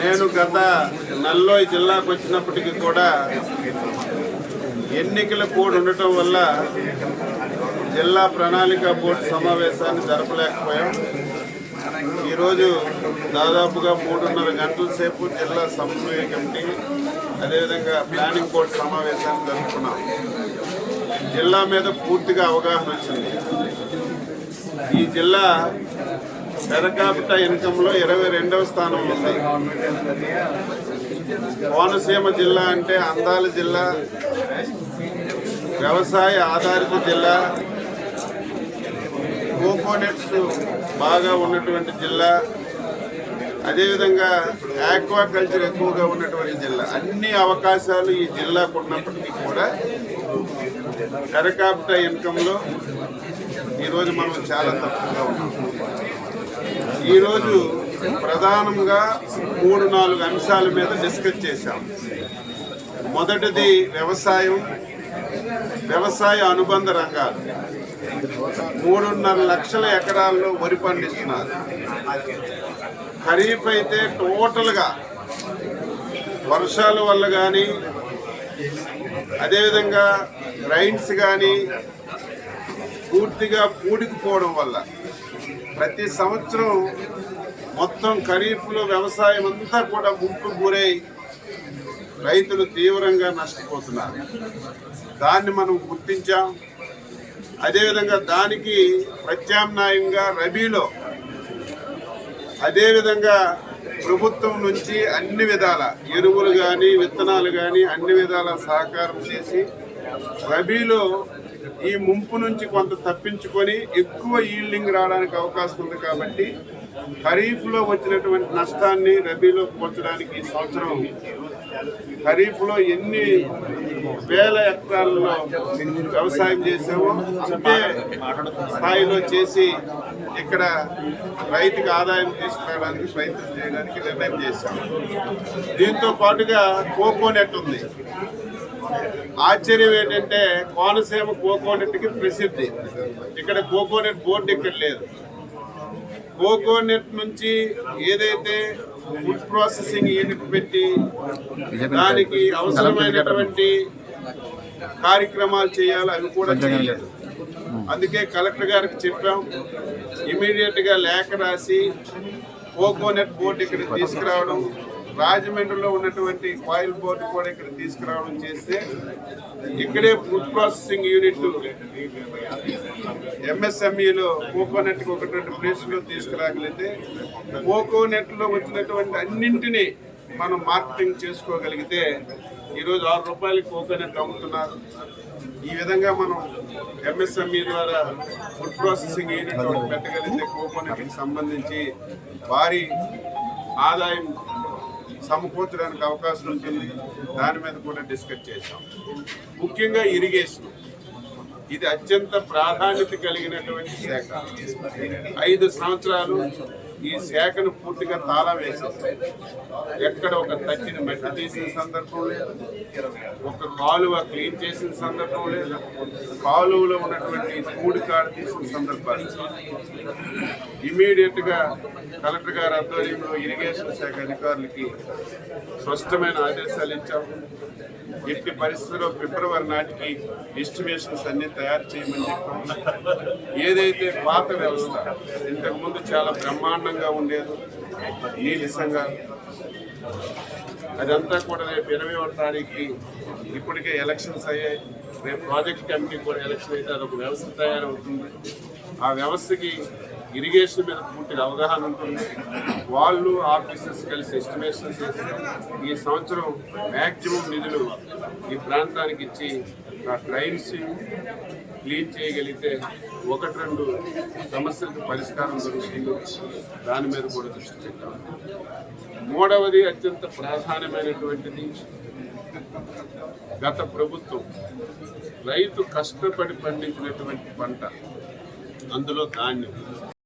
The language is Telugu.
నేను గత నల్లోయ్ జిల్లాకు వచ్చినప్పటికీ కూడా ఎన్నికల కోడ్ ఉండటం వల్ల జిల్లా ప్రణాళిక బోర్డు సమావేశాన్ని జరపలేకపోయాం. ఈరోజు దాదాపుగా మూడున్నర గంటల సేపు జిల్లా సమన్వయ కమిటీ అదేవిధంగా ప్లానింగ్ బోర్డు సమావేశాన్ని జరుపుకున్నాం. జిల్లా మీద పూర్తిగా అవగాహన వచ్చింది. ఈ జిల్లా పెరకాపిట ఇన్కంలో ఇరవై రెండవ స్థానంలో ఉంది. కోనసీమ జిల్లా అంటే అందాల జిల్లా వ్యవసాయ ఆధారిత జిల్లా కోకోనట్స్ బాగా ఉన్నటువంటి జిల్లా అదేవిధంగా ఆక్వాకల్చర్ ఎక్కువగా ఉన్నటువంటి జిల్లా. అన్ని అవకాశాలు ఈ జిల్లాకు ఉన్నప్పటికీ కూడా పెరకాపిట ఇన్కంలో ఈరోజు మనం చాలా తక్కువగా ఉన్నాం. ఈరోజు ప్రధానంగా మూడు నాలుగు అంశాల మీద డిస్కస్ చేశాం. మొదటిది వ్యవసాయం వ్యవసాయ అనుబంధ రంగాలు. మూడున్నర లక్షల ఎకరాల్లో వరి పండిస్తున్నారు. ఖరీఫ్ అయితే టోటల్గా వర్షాల వల్ల కానీ అదేవిధంగా రైన్స్ కానీ పూర్తిగా పూడికిపోవడం వల్ల ప్రతి సంవత్సరం మొత్తం ఖరీఫ్లో వ్యవసాయం అంతా కూడా ముంపు గురై రైతులు తీవ్రంగా నష్టపోతున్నారు. దాన్ని మనం గుర్తించాం. అదేవిధంగా దానికి ప్రత్యామ్నాయంగా రబీలో అదేవిధంగా ప్రభుత్వం నుంచి అన్ని విధాల ఎరువులు కానీ విత్తనాలు కానీ అన్ని విధాల సహకారం చేసి రబీలో ఈ ముంపు నుంచి కొంత తప్పించుకొని ఎక్కువ ఈల్డింగ్ రావడానికి అవకాశం ఉంది కాబట్టి ఖరీఫ్లో వచ్చినటువంటి నష్టాన్ని రబీలో పోర్చడానికి ఈ సంవత్సరం ఖరీఫ్లో ఎన్ని వేల ఎకరాల్లో వ్యవసాయం చేసామో అంతే స్థాయిలో చేసి ఇక్కడ రైతుకి ఆదాయం తీసుకురావడానికి ప్రయత్నం చేయడానికి నిర్ణయం చేశాము దీంతో పాటుగా కోకోనెట్ ఉంది. ఆశ్చర్యం ఏంటంటే కోనసీమ కోకోనట్కి ప్రసిద్ధి. ఇక్కడ కోకోనట్ బోర్డు ఇక్కడ లేదు. కోకోనట్ నుంచి ఏదైతే ఫుడ్ ప్రాసెసింగ్ యూనిట్ పెట్టి దానికి అవసరమైనటువంటి కార్యక్రమాలు చేయాలి అవి కూడా చేయలేదు అందుకే కలెక్టర్ గారికి చెప్పాం ఇమీడియట్గా లేఖ రాసి కోకోనట్ బోర్డు ఇక్కడ తీసుకురావడం రాజమండ్రిలో ఉన్నటువంటి ఆయిల్ బోర్డు కూడా ఇక్కడ తీసుకురావడం చేస్తే ఇక్కడే ఫుడ్ ప్రాసెసింగ్ యూనిట్ ఎంఎస్ఎంఈలో కోకోనట్ ఒకటి ప్లేస్లో తీసుకురాగలిగితే కోకోనెట్లో వచ్చినటువంటి అన్నింటినీ మనం మార్కెటింగ్ చేసుకోగలిగితే ఈరోజు ఆరు రూపాయలకి కోకోనెట్ అమ్ముతున్నారు. ఈ విధంగా మనం ఎంఎస్ఎంఈ ద్వారా ఫుడ్ ప్రాసెసింగ్ యూనిట్ పెట్టగలిగితే కోకోనెట్కి సంబంధించి భారీ ఆదాయం సమకూర్చడానికి అవకాశం ఉంటుంది. దాని మీద కూడా డిస్కస్ చేశాం. ముఖ్యంగా ఇరిగేషన్. ఇది అత్యంత ప్రాధాన్యత కలిగినటువంటి శాఖ. ఐదు సంవత్సరాలు ఈ శాఖను పూర్తిగా తాళా వేసేసి ఎక్కడ ఒక తట్టిన మెట్ట తీసిన సందర్భం లేదు. ఒక కాలువ క్లీన్ చేసిన సందర్భం లేదు. కాలువలో ఉన్నటువంటి కూడి కాడ తీసిన సందర్భాలు. ఇమీడియట్గా కలెక్టర్ గారి ఆధ్వర్యంలో ఇరిగేషన్ శాఖ అధికారులకి స్పష్టమైన ఆదేశాలు ఇచ్చాము ఎట్టి పరిస్థితుల్లో ఫిబ్రవరి నాటికి ఎస్టిమేషన్స్ అన్ని తయారు చేయమని చెప్పాం. ఏదైతే పాత వ్యవస్థ ఇంతకుముందు చాలా బ్రహ్మాండంగా ఉండేది. నీటి సంఘాలు అదంతా కూడా రేపు ఇరవై ఒకటి తారీఖుకి ఇప్పటికే ఎలక్షన్స్ అయ్యాయి. రేపు ప్రాజెక్ట్ కమిటీ కూడా ఎలక్షన్ అయితే అదొక వ్యవస్థ తయారవుతుంది. ఆ వ్యవస్థకి ఇరిగేషన్ మీద పూర్తిగా అవగాహన ఉంటుంది. వాళ్ళు ఆఫీసర్స్ కలిసి ఎస్టిమేషన్ చేసి ఈ సంవత్సరం మ్యాక్సిమం నిధులు ఈ ప్రాంతానికి ఇచ్చి ఆ ట్రైన్స్ క్లీన్ చేయగలిగితే ఒకటి రెండు సమస్యలకు పరిష్కారం దొరుకుతుంది దాని మీద కూడా దృష్టి పెట్టాం మూడవది అత్యంత ప్రాధాన్యమైనటువంటిది గత ప్రభుత్వం రైతు కష్టపడి పండించినటువంటి పంట అందులో ధాన్యం.